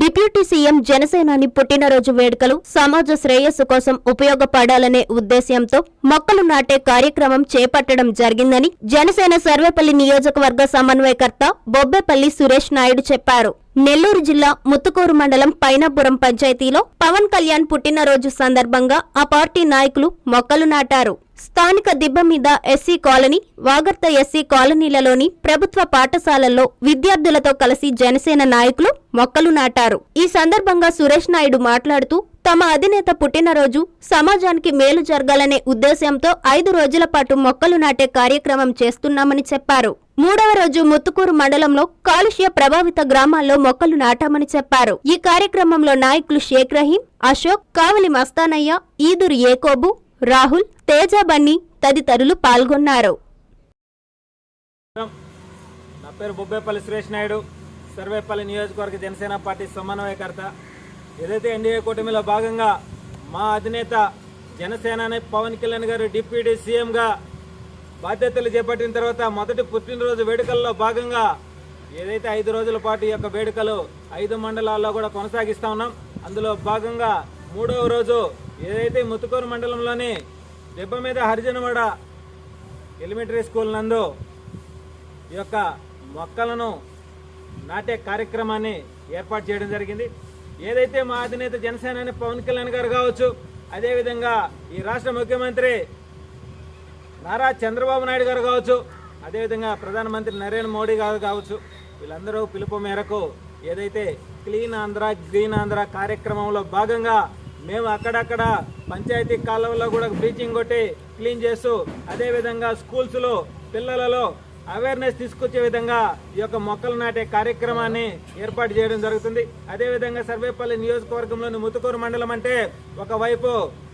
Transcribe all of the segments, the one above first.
Deputy CM జనసేనాని పుట్టినరోజు వేడుకలు సమాజ శ్రేయస్సు కోసం ఉపయోగపడాలనే ఉద్దేశ్యంతో మొక్కలు నాటే కార్యక్రమం చేపట్టడం జరిగిందని జనసేన సర్వేపల్లి నియోజకవర్గ సమన్వయకర్త బొబ్బెపల్లి సురేష్ నాయుడు చెప్పారు. నెల్లూరు జిల్లా ముత్తుకూరు మండలం పైనాపురం పంచాయతీలో పవన్ కళ్యాణ్ పుట్టినరోజు సందర్భంగా ఆ పార్టీ నాయకులు మొక్కలు నాటారు. స్థానిక దిబ్బ మీద ఎస్సీ కాలనీ వాగర్త ఎస్సీ కాలనీలలోని ప్రభుత్వ పాఠశాలల్లో విద్యార్థులతో కలిసి జనసేన నాయకులు మొక్కలు నాటారు. ఈ సందర్భంగా సురేష్ నాయుడు మాట్లాడుతూ తమ అధినేత పుట్టినరోజు సమాజానికి మేలు జరగాలనే ఉద్దేశంతో ఐదు రోజుల పాటు మొక్కలు నాటే కార్యక్రమం చేస్తున్నామని చెప్పారు. మూడవ రోజు ముత్తుకూరు మండలంలో కాలుష్య ప్రభావిత గ్రామాల్లో మొక్కలు నాటామని చెప్పారు. ఈ కార్యక్రమంలో నాయకులు షేక్ రహీం అశోక్ కావలి మస్తానయ్య ఈదురు ఏకోబు రాహుల్ తేజ బన్నీ తదితరులు పాల్గొన్నారు. నా పేరు బొబ్బేపల్లి సురేష్ నాయుడు సర్వేపల్లి నియోజకవర్గ జనసేన పార్టీ సమన్వయకర్త. ఏదైతే ఎన్డీఏ కూటమిలో భాగంగా మా అధినేత జనసేనని పవన్ కళ్యాణ్ గారు డిప్యూటీ సీఎంగా బాధ్యతలు చేపట్టిన తర్వాత మొదటి పుట్టినరోజు వేడుకల్లో భాగంగా ఏదైతే ఐదు రోజుల పాటు ఈ యొక్క వేడుకలు ఐదు మండలాల్లో కూడా కొనసాగిస్తా ఉన్నాం. అందులో భాగంగా మూడవ రోజు ఏదైతే ముత్తుకూరు మండలంలోని దెబ్బ మీద హరిజనవాడ ఎలిమెంటరీ స్కూల్ నందు ఈ యొక్క మొక్కలను నాటే కార్యక్రమాన్ని ఏర్పాటు చేయడం జరిగింది. ఏదైతే మా అధినేత జనసేనాని పవన్ కళ్యాణ్ గారు కావచ్చు అదేవిధంగా ఈ రాష్ట్ర ముఖ్యమంత్రి నారా చంద్రబాబు నాయుడు గారు కావచ్చు అదేవిధంగా ప్రధానమంత్రి నరేంద్ర మోడీ గారు కావచ్చు వీళ్ళందరూ పిలుపు మేరకు ఏదైతే క్లీన్ ఆంధ్ర గ్రీన్ ఆంధ్ర కార్యక్రమంలో భాగంగా మేము అక్కడక్కడ పంచాయతీ కాలంలో కూడా బ్లీచింగ్ కొట్టి క్లీన్ చేస్తూ అదేవిధంగా స్కూల్స్లో పిల్లలలో అవేర్నెస్ తీసుకొచ్చే విధంగా ఈ యొక్క మొక్కలు నాటే కార్యక్రమాన్ని ఏర్పాటు చేయడం జరుగుతుంది. అదేవిధంగా సర్వేపల్లి నియోజకవర్గంలోని ముతుకూరు మండలం అంటే ఒకవైపు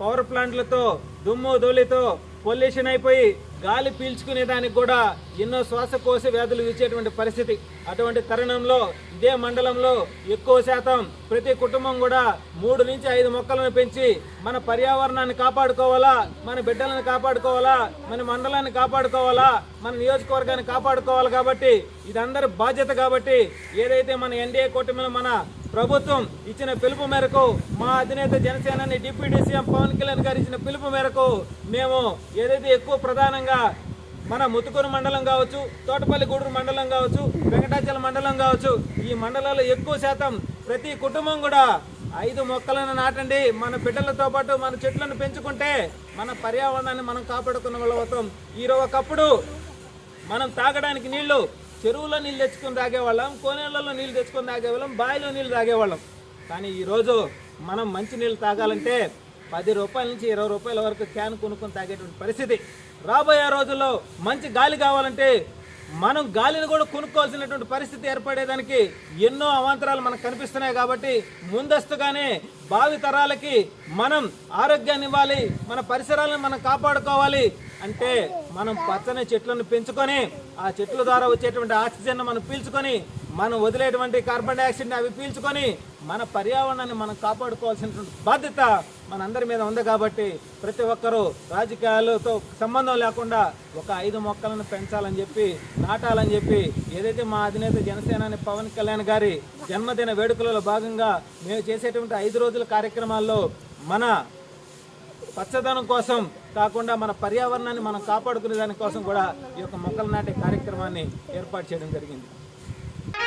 పవర్ ప్లాంట్లతో దుమ్ము ధూళితో పొల్యూషన్ అయిపోయి గాలి పీల్చుకునే దానికి కూడా ఎన్నో శ్వాసకోశ వ్యాధులు ఇచ్చేటువంటి పరిస్థితి. అటువంటి తరుణంలో ఇదే మండలంలో ఎక్కువ శాతం ప్రతి కుటుంబం కూడా మూడు నుంచి ఐదు మొక్కలను పెంచి మన పర్యావరణాన్ని కాపాడుకోవాలా మన బిడ్డలను కాపాడుకోవాలా మన మండలాన్ని కాపాడుకోవాలా మన నియోజకవర్గాన్ని కాపాడుకోవాలి కాబట్టి ఇది అందరి బాధ్యత కాబట్టి ఏదైతే మన ఎన్డీఏ కూటమిలో మన ప్రభుత్వం ఇచ్చిన పిలుపు మేరకు మా అధినేత జనసేనని డిప్యూటీ సీఎం పవన్ కళ్యాణ్ గారు ఇచ్చిన పిలుపు మేరకు మేము ఏదైతే ఎక్కువ ప్రధానంగా మన ముతుకూరు మండలం కావచ్చు తోటపల్లి గూడూరు మండలం కావచ్చు వెంకటాచల మండలం కావచ్చు ఈ మండలాల్లో ఎక్కువ శాతం ప్రతి కుటుంబం కూడా ఐదు మొక్కలను నాటండి. మన బిడ్డలతో పాటు మన చెట్లను పెంచుకుంటే మన పర్యావరణాన్ని మనం కాపాడుకున్న వాళ్ళ అవుతాం. ఈరోజు ఒకప్పుడు మనం తాగడానికి నీళ్ళు చెరువులో నీళ్ళు తెచ్చుకొని తాగేవాళ్ళం కోనేళ్ళలో నీళ్ళు తెచ్చుకొని తాగేవాళ్ళం బావిలో నీళ్ళు తాగేవాళ్ళం కానీ ఈరోజు మనం మంచి నీళ్ళు తాగాలంటే పది రూపాయల నుంచి ఇరవై రూపాయల వరకు క్యాన్ కొనుక్కొని తాగేటువంటి పరిస్థితి. రాబోయే రోజుల్లో మంచి గాలి కావాలంటే మనం గాలిని కూడా కొనుక్కోవాల్సినటువంటి పరిస్థితి ఏర్పడేదానికి ఎన్నో అవాంతరాలు మనకు కనిపిస్తున్నాయి కాబట్టి ముందస్తుగానే భావి తరాలకి మనం ఆరోగ్యాన్ని ఇవ్వాలి మన పరిసరాలను మనం కాపాడుకోవాలి అంటే మనం పచ్చని చెట్లను పెంచుకొని ఆ చెట్ల ద్వారా వచ్చేటువంటి ఆక్సిజన్ మనం పీల్చుకొని మనం వదిలేటువంటి కార్బన్ డైఆక్సైడ్ని అవి పీల్చుకొని మన పర్యావరణాన్ని మనం కాపాడుకోవాల్సినటువంటి బాధ్యత మనందరి మీద ఉంది కాబట్టి ప్రతి ఒక్కరూ రాజకీయాలతో సంబంధం లేకుండా ఒక ఐదు మొక్కలను పెంచాలని చెప్పి నాటాలని చెప్పి ఏదైతే మా అధినేత జనసేనాని పవన్ కళ్యాణ్ గారి జన్మదిన వేడుకలలో భాగంగా మేము చేసేటువంటి ఐదు రోజుల కార్యక్రమాల్లో మన పచ్చదనం కోసం కాకుండా మన పర్యావరణాన్ని మనం కాపాడుకునే దానికోసం కూడా ఈ యొక్క మొక్కలు నాటే కార్యక్రమాన్ని ఏర్పాటు చేయడం జరిగింది.